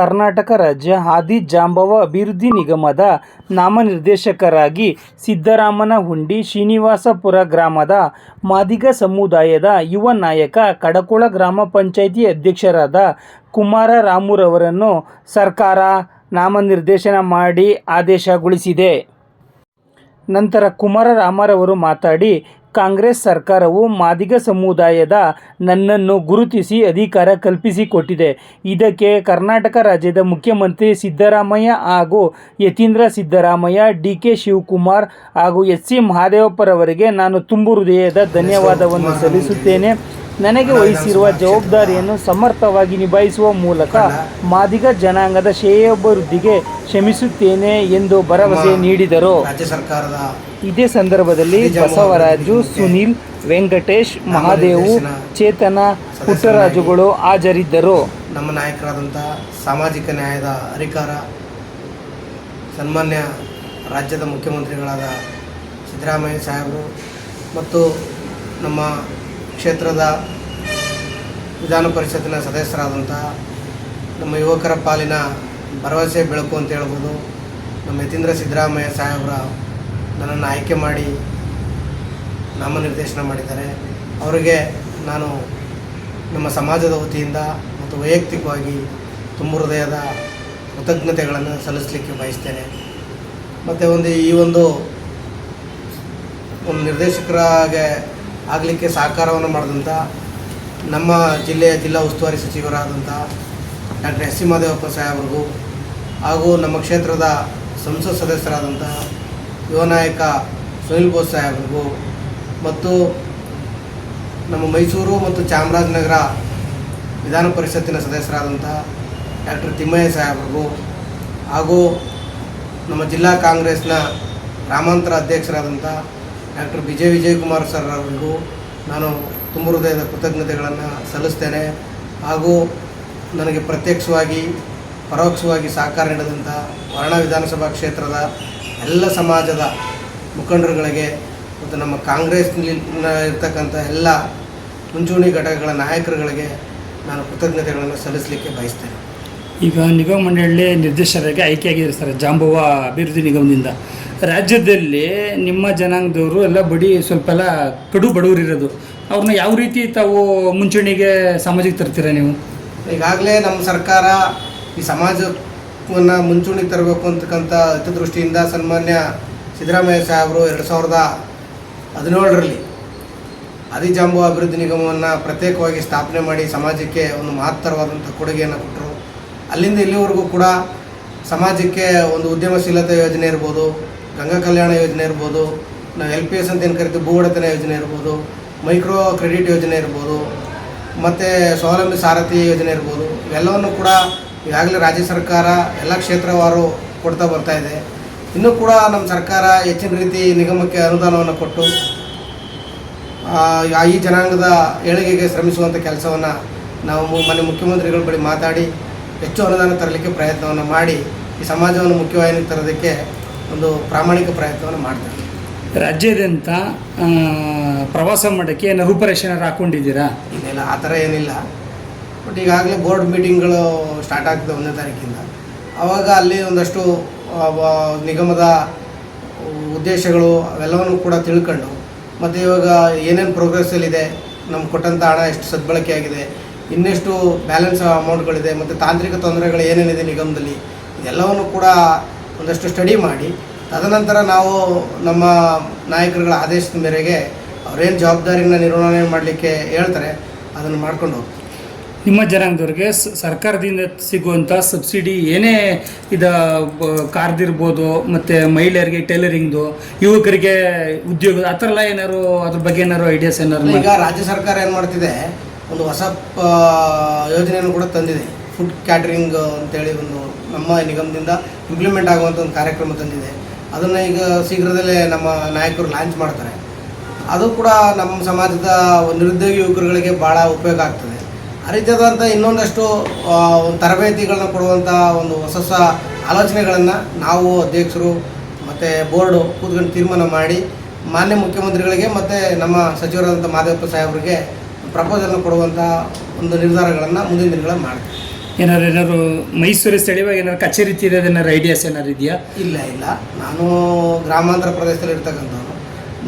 ಕರ್ನಾಟಕ ರಾಜ್ಯ ಆದಿ ಜಾಂಬವ ಅಭಿವೃದ್ಧಿ ನಿಗಮದ ನಾಮನಿರ್ದೇಶಕರಾಗಿ ಸಿದ್ದರಾಮನ ಹುಂಡಿ ಶ್ರೀನಿವಾಸಪುರ ಗ್ರಾಮದ ಮಾದಿಗ ಸಮುದಾಯದ ಯುವ ನಾಯಕ ಕಡಕೋಳ ಗ್ರಾಮ ಪಂಚಾಯಿತಿ ಅಧ್ಯಕ್ಷರಾದ ಕುಮಾರ ರಾಮುರವರನ್ನು ಸರ್ಕಾರ ನಾಮನಿರ್ದೇಶನ ಮಾಡಿ ಆದೇಶಗೊಳಿಸಿದೆ. ನಂತರ ಕುಮಾರ ರಾಮರವರು ಮಾತಾಡಿ ಕಾಂಗ್ರೆಸ್ ಸರ್ಕಾರವು ಮಾದಿಗ ಸಮುದಾಯದ ನನ್ನನ್ನು ಗುರುತಿಸಿ ಅಧಿಕಾರ ಕಲ್ಪಿಸಿಕೊಟ್ಟಿದೆ. ಇದಕ್ಕೆ ಕರ್ನಾಟಕ ರಾಜ್ಯದ ಮುಖ್ಯಮಂತ್ರಿ ಸಿದ್ದರಾಮಯ್ಯ ಹಾಗೂ ಯತೀಂದ್ರ ಸಿದ್ದರಾಮಯ್ಯ ಡಿ ಕೆ ಶಿವಕುಮಾರ್ ಹಾಗೂ ಎಸ್ ಸಿ ಮಹಾದೇವಪ್ಪರವರಿಗೆ ನಾನು ತುಂಬು ಹೃದಯದ ಧನ್ಯವಾದವನ್ನು ಸಲ್ಲಿಸುತ್ತೇನೆ. ನನಗೆ ವಹಿಸಿರುವ ಜವಾಬ್ದಾರಿಯನ್ನು ಸಮರ್ಥವಾಗಿ ನಿಭಾಯಿಸುವ ಮೂಲಕ ಮಾದಿಗ ಜನಾಂಗದ ಶ್ರೇಯೋಭಿವೃದ್ಧಿಗೆ ಶ್ರಮಿಸುತ್ತೇನೆ ಎಂದು ಭರವಸೆ ನೀಡಿದರು. ರಾಜ್ಯ ಸರ್ಕಾರದ ಇದೇ ಸಂದರ್ಭದಲ್ಲಿ ಬಸವರಾಜು ಸುನೀಲ್ ವೆಂಕಟೇಶ್ ಮಹಾದೇವು ಚೇತನ ಪುಟ್ಟರಾಜುಗಳು ಹಾಜರಿದ್ದರು. ನಮ್ಮ ನಾಯಕರಾದಂಥ ಸಾಮಾಜಿಕ ನ್ಯಾಯದ ಅಧಿಕಾರ ಸನ್ಮಾನ್ಯ ರಾಜ್ಯದ ಮುಖ್ಯಮಂತ್ರಿಗಳಾದ ಸಿದ್ದರಾಮಯ್ಯ ಸಾಹೇಬರು ಮತ್ತು ನಮ್ಮ ಕ್ಷೇತ್ರದ ವಿಧಾನ ಪರಿಷತ್ತಿನ ಸದಸ್ಯರಾದಂತಹ ನಮ್ಮ ಯುವಕರ ಪಾಲಿನ ಭರವಸೆ, ಬೆಳಕು ಅಂತ ಹೇಳ್ಬೋದು. ನಮ್ಮ ಯತೀಂದ್ರ ಸಿದ್ದರಾಮಯ್ಯ ಸಾಹೇಬರ ನನ್ನನ್ನು ಆಯ್ಕೆ ಮಾಡಿ ನಾಮನಿರ್ದೇಶನ ಮಾಡಿದ್ದಾರೆ. ಅವರಿಗೆ ನಾನು ನಮ್ಮ ಸಮಾಜದ ವತಿಯಿಂದ ಮತ್ತು ವೈಯಕ್ತಿಕವಾಗಿ ತುಂಬ ಹೃದಯದ ಕೃತಜ್ಞತೆಗಳನ್ನು ಸಲ್ಲಿಸಲಿಕ್ಕೆ ಬಯಸ್ತೇನೆ. ಮತ್ತು ಒಂದು ಈ ಒಂದು ಒಂದು ನಿರ್ದೇಶಕರಾಗೆ ಆಗಲಿಕ್ಕೆ ಸಹಕಾರವನ್ನು ಮಾಡಿದಂಥ ನಮ್ಮ ಜಿಲ್ಲೆಯ ಜಿಲ್ಲಾ ಉಸ್ತುವಾರಿ ಸಚಿವರಾದಂಥ ಡಾಕ್ಟರ್ ಎಸ್ ಸಿ ಮಾದೇವಪ್ಪ ಸಾಹೇಬ್ರಿಗೂ ಹಾಗೂ ನಮ್ಮ ಕ್ಷೇತ್ರದ ಸಂಸತ್ ಸದಸ್ಯರಾದಂಥ ಯುವ ನಾಯಕ ಸುನಿಲ್ ಬೋಸ್ ಸಾಹೇಬ್ರಿಗೂ ಮತ್ತು ನಮ್ಮ ಮೈಸೂರು ಮತ್ತು ಚಾಮರಾಜನಗರ ವಿಧಾನ ಪರಿಷತ್ತಿನ ಸದಸ್ಯರಾದಂಥ ಡಾಕ್ಟರ್ ತಿಮ್ಮಯ್ಯ ಸಾಹೇಬ್ರಿಗೂ ಹಾಗೂ ನಮ್ಮ ಜಿಲ್ಲಾ ಕಾಂಗ್ರೆಸ್ನ ಗ್ರಾಮಾಂತರ ಅಧ್ಯಕ್ಷರಾದಂಥ ಡಾಕ್ಟರ್ ವಿಜಯ್ ವಿಜಯಕುಮಾರ್ ಸರ್ ಅವರಿಗೂ ನಾನು ತುಂಬ ಹೃದಯದ ಕೃತಜ್ಞತೆಗಳನ್ನು ಸಲ್ಲಿಸ್ತೇನೆ. ಹಾಗೂ ನನಗೆ ಪ್ರತ್ಯಕ್ಷವಾಗಿ, ಪರೋಕ್ಷವಾಗಿ ಸಹಕಾರ ನೀಡಿದಂಥ ವರ್ಣ ವಿಧಾನಸಭಾ ಕ್ಷೇತ್ರದ ಎಲ್ಲ ಸಮಾಜದ ಮುಖಂಡರುಗಳಿಗೆ ಮತ್ತು ನಮ್ಮ ಕಾಂಗ್ರೆಸ್ನಲ್ಲಿ ಇರ್ತಕ್ಕಂಥ ಎಲ್ಲ ಮುಂಚೂಣಿ ಘಟಕಗಳ ನಾಯಕರುಗಳಿಗೆ ನಾನು ಕೃತಜ್ಞತೆಗಳನ್ನು ಸಲ್ಲಿಸಲಿಕ್ಕೆ ಬಯಸ್ತೇನೆ. ಈಗ ನಿಗಮ ಮಂಡಳಿ ನಿರ್ದೇಶಕರಾಗಿ ಆಯ್ಕೆಯಾಗಿದ್ದಾರೆ ಸರ್ ಜಾಂಬುವ ಅಭಿವೃದ್ಧಿ ನಿಗಮದಿಂದ. ರಾಜ್ಯದಲ್ಲಿ ನಿಮ್ಮ ಜನಾಂಗದವರು ಎಲ್ಲ ಬಡಿ ಸ್ವಲ್ಪ ಎಲ್ಲ ಕಡು ಬಡವರು ಇರೋದು ಅವ್ರನ್ನ ಯಾವ ರೀತಿ ತಾವು ಮುಂಚೂಣಿಗೆ ಸಮಾಜಕ್ಕೆ ತರ್ತೀರ ನೀವು? ಈಗಾಗಲೇ ನಮ್ಮ ಸರ್ಕಾರ ಈ ಸಮಾಜವನ್ನು ಮುಂಚೂಣಿಗೆ ತರಬೇಕು ಅಂತಕ್ಕಂಥ ಹಿತದೃಷ್ಟಿಯಿಂದ ಸನ್ಮಾನ್ಯ ಸಿದ್ದರಾಮಯ್ಯ ಸಾಹೇಬರು ಎರಡು ಸಾವಿರದ ಹದಿನೇಳರಲ್ಲಿ ಅದಿಜಾಂಬು ಅಭಿವೃದ್ಧಿ ನಿಗಮವನ್ನು ಪ್ರತ್ಯೇಕವಾಗಿ ಸ್ಥಾಪನೆ ಮಾಡಿ ಸಮಾಜಕ್ಕೆ ಒಂದು ಮಹತ್ತರವಾದಂಥ ಕೊಡುಗೆಯನ್ನು ಕೊಟ್ಟರು. ಅಲ್ಲಿಂದ ಇಲ್ಲಿವರೆಗೂ ಕೂಡ ಸಮಾಜಕ್ಕೆ ಒಂದು ಉದ್ಯಮಶೀಲತೆ ಯೋಜನೆ ಇರ್ಬೋದು ಗಂಗಾ ಕಲ್ಯಾಣ ಯೋಜನೆ ಇರ್ಬೋದು ನಾವು ಎಲ್ ಪಿ ಎಸ್ ಅಂತ ಏನು ಕರಿತೀವಿ ಭೂ ಒಡೆತನ ಯೋಜನೆ ಇರ್ಬೋದು, ಮೈಕ್ರೋ ಕ್ರೆಡಿಟ್ ಯೋಜನೆ ಇರ್ಬೋದು, ಮತ್ತು ಸ್ವಾವಲಂಬಿ ಸಾರಥಿ ಯೋಜನೆ ಇರ್ಬೋದು, ಇವೆಲ್ಲವನ್ನು ಕೂಡ ಈಗಾಗಲೇ ರಾಜ್ಯ ಸರ್ಕಾರ ಎಲ್ಲ ಕ್ಷೇತ್ರವಾರು ಕೊಡ್ತಾ ಬರ್ತಾ ಇದೆ. ಇನ್ನೂ ಕೂಡ ನಮ್ಮ ಸರ್ಕಾರ ಹೆಚ್ಚಿನ ರೀತಿ ನಿಗಮಕ್ಕೆ ಅನುದಾನವನ್ನು ಕೊಟ್ಟು ಈ ಜನಾಂಗದ ಏಳಿಗೆಗೆ ಶ್ರಮಿಸುವಂಥ ಕೆಲಸವನ್ನು ನಾವು ಮನೆ ಮುಖ್ಯಮಂತ್ರಿಗಳ ಬಳಿ ಮಾತಾಡಿ, ಹೆಚ್ಚು ಅನುದಾನ ತರಲಿಕ್ಕೆ ಪ್ರಯತ್ನವನ್ನು ಮಾಡಿ, ಈ ಸಮಾಜವನ್ನು ಮುಖ್ಯವಾಹಿನಿಗೆ ತರೋದಕ್ಕೆ ಒಂದು ಪ್ರಾಮಾಣಿಕ ಪ್ರಯತ್ನವನ್ನು ಮಾಡ್ತಾರೆ. ರಾಜ್ಯಾದ್ಯಂತ ಪ್ರವಾಸ ಮಾಡೋಕ್ಕೆ ಏನು ರೂಪರೇಷೆ ಹಾಕ್ಕೊಂಡಿದ್ದೀರಾ ಇನ್ನೆಲ್ಲ ಆ ಥರ ಏನಿಲ್ಲ. ಬಟ್ ಈಗಾಗಲೇ ಬೋರ್ಡ್ ಮೀಟಿಂಗ್ಗಳು ಸ್ಟಾರ್ಟ್ ಆಗ್ತದೆ ಒಂದನೇ ತಾರೀಕಿಂದ. ಆವಾಗ ಅಲ್ಲಿ ಒಂದಷ್ಟು ನಿಗಮದ ಉದ್ದೇಶಗಳು ಅವೆಲ್ಲವನ್ನು ಕೂಡ ತಿಳ್ಕೊಂಡು ಮತ್ತು ಇವಾಗ ಏನೇನು ಪ್ರೋಗ್ರೆಸ್ಸಲ್ಲಿದೆ ನಮ್ಗೆ ಕೊಟ್ಟಂಥ ಹಣ ಎಷ್ಟು ಸದ್ಬಳಕೆ ಆಗಿದೆ ಇನ್ನೆಷ್ಟು ಬ್ಯಾಲೆನ್ಸ್ ಅಮೌಂಟ್ಗಳಿದೆ ಮತ್ತು ತಾಂತ್ರಿಕ ತೊಂದರೆಗಳು ಏನೇನಿದೆ ನಿಗಮದಲ್ಲಿ ಇದೆಲ್ಲವನ್ನು ಕೂಡ ಒಂದಷ್ಟು ಸ್ಟಡಿ ಮಾಡಿ ತದನಂತರ ನಾವು ನಮ್ಮ ನಾಯಕರುಗಳ ಆದೇಶದ ಮೇರೆಗೆ ಅವರೇನು ಜವಾಬ್ದಾರಿಯನ್ನು ನಿರ್ವಹಣೆ ಮಾಡಲಿಕ್ಕೆ ಹೇಳ್ತಾರೆ ಅದನ್ನು ಮಾಡ್ಕೊಂಡು ಹೋಗ್ತೀವಿ. ನಿಮ್ಮ ಜನಾಂಗದವ್ರಿಗೆ ಸರ್ಕಾರದಿಂದ ಸಿಗುವಂಥ ಸಬ್ಸಿಡಿ ಏನೇ ಇದು ಕಾರ್ದಿರ್ಬೋದು ಮತ್ತು ಮಹಿಳೆಯರಿಗೆ ಟೈಲರಿಂಗ್ದು ಯುವಕರಿಗೆ ಉದ್ಯೋಗ ಆ ಥರ ಎಲ್ಲ ಏನಾದ್ರು ಅದ್ರ ಬಗ್ಗೆ ಏನಾದ್ರು ಐಡಿಯಾಸ್ ಏನಾದ್ರು ಈಗ ರಾಜ್ಯ ಸರ್ಕಾರ ಏನು ಮಾಡ್ತಿದೆ ಒಂದು ಹೊಸ ಯೋಜನೆಯನ್ನು ಕೂಡ ತಂದಿದೆ. ಫುಡ್ ಕ್ಯಾಟ್ರಿಂಗ್ ಅಂತೇಳಿ ಒಂದು ನಮ್ಮ ನಿಗಮದಿಂದ ಇಂಪ್ಲಿಮೆಂಟ್ ಆಗುವಂಥ ಒಂದು ಕಾರ್ಯಕ್ರಮ ತಂದಿದೆ. ಅದನ್ನು ಈಗ ಶೀಘ್ರದಲ್ಲೇ ನಮ್ಮ ನಾಯಕರು ಲಾಂಚ್ ಮಾಡ್ತಾರೆ. ಅದು ಕೂಡ ನಮ್ಮ ಸಮಾಜದ ನಿರುದ್ಯೋಗಿ ಯುವಕರುಗಳಿಗೆ ಭಾಳ ಉಪಯೋಗ ಆಗ್ತದೆ. ಆ ರೀತಿಯಾದಂಥ ಇನ್ನೊಂದಷ್ಟು ತರಬೇತಿಗಳನ್ನ ಕೊಡುವಂಥ ಒಂದು ಹೊಸ ಹೊಸ ಆಲೋಚನೆಗಳನ್ನು ನಾವು ಅಧ್ಯಕ್ಷರು ಮತ್ತು ಬೋರ್ಡು ಕೂತ್ಕೊಂಡು ತೀರ್ಮಾನ ಮಾಡಿ, ಮಾನ್ಯ ಮುಖ್ಯಮಂತ್ರಿಗಳಿಗೆ ಮತ್ತು ನಮ್ಮ ಸಚಿವರಾದಂಥ ಮಾದೇವಪ್ಪ ಸಾಹೇಬರಿಗೆ ಪ್ರಪೋಸಲ್ನ ಕೊಡುವಂಥ ಒಂದು ನಿರ್ಧಾರಗಳನ್ನು ಮುಂದಿನ ದಿನಗಳಲ್ಲಿ ಮಾಡ್ತೀವಿ. ಏನಾರು ಏನಾದ್ರು ಮೈಸೂರು ಸ್ಥಳೀಯವಾಗಿ ಏನಾದ್ರು ಕಚೇರಿ ಏನಾರು ಐಡಿಯಾಸ್ ಏನಾದ್ರು ಇದೆಯಾ? ಇಲ್ಲ ಇಲ್ಲ. ನಾನು ಗ್ರಾಮಾಂತರ ಪ್ರದೇಶದಲ್ಲಿ ಇರ್ತಕ್ಕಂಥವ್ರು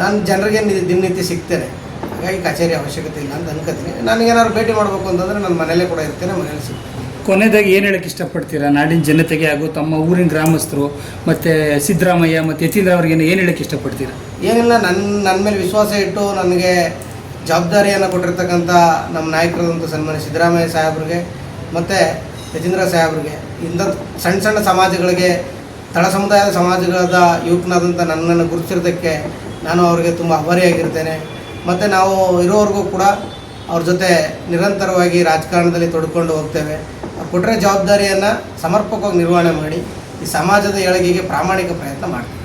ನಾನು ಜನರಿಗೆ ದಿನನಿತ್ಯ ಸಿಗ್ತೇನೆ. ಹಾಗಾಗಿ ಕಚೇರಿ ಅವಶ್ಯಕತೆ ಇಲ್ಲ ಅಂತ ಅನ್ಕೋತೀನಿ. ನನಗೇನಾದ್ರು ಭೇಟಿ ಮಾಡಬೇಕು ಅಂತಂದರೆ ನಾನು ಮನೆಯಲ್ಲೇ ಕೂಡ ಇರ್ತೇನೆ ಮನೇಲಿ ಸಿಗ್ತೇನೆ. ಕೊನೆಯದಾಗಿ ಏನು ಹೇಳಕ್ಕೆ ಇಷ್ಟಪಡ್ತೀರಾ? ನಾಡಿನ ಜನತೆಗೆ ಹಾಗೂ ತಮ್ಮ ಊರಿನ ಗ್ರಾಮಸ್ಥರು ಮತ್ತು ಸಿದ್ದರಾಮಯ್ಯ ಮತ್ತು ಯತೀಂದ್ರ ಅವ್ರಿಗೆ ಏನು ಹೇಳಕ್ಕೆ ಇಷ್ಟಪಡ್ತೀರಾ? ಏನಿಲ್ಲ ನನ್ನ ನನ್ನ ಮೇಲೆ ವಿಶ್ವಾಸ ಇಟ್ಟು ನನಗೆ ಜವಾಬ್ದಾರಿಯನ್ನು ಕೊಟ್ಟಿರ್ತಕ್ಕಂಥ ನಮ್ಮ ನಾಯಕರಾದಂಥ ಸನ್ಮಾನ್ಯ ಸಿದ್ದರಾಮಯ್ಯ ಸಾಹೇಬ್ರಿಗೆ ಮತ್ತು ಯತೀಂದ್ರ ಸಾಹೇಬ್ರಿಗೆ. ಇಂಥ ಸಣ್ಣ ಸಣ್ಣ ಸಮಾಜಗಳಿಗೆ, ತಳ ಸಮುದಾಯದ ಸಮಾಜಗಳಾದ ಯುವಕನಾದಂಥ ನನ್ನನ್ನು ಗುರುತಿಸಿರೋದಕ್ಕೆ ನಾನು ಅವರಿಗೆ ತುಂಬ ಅಭಾರಿಯಾಗಿರ್ತೇನೆ ಮತ್ತು ನಾವು ಇರೋವರೆಗೂ ಕೂಡ ಅವ್ರ ಜೊತೆ ನಿರಂತರವಾಗಿ ರಾಜಕಾರಣದಲ್ಲಿ ತೊಡ್ಕೊಂಡು ಹೋಗ್ತೇವೆ. ಕೊಟ್ಟರೆ ಜವಾಬ್ದಾರಿಯನ್ನು ಸಮರ್ಪಕವಾಗಿ ನಿರ್ವಹಣೆ ಮಾಡಿ, ಈ ಸಮಾಜದ ಏಳಿಗೆಗೆ ಪ್ರಾಮಾಣಿಕ ಪ್ರಯತ್ನ ಮಾಡ್ತೀವಿ.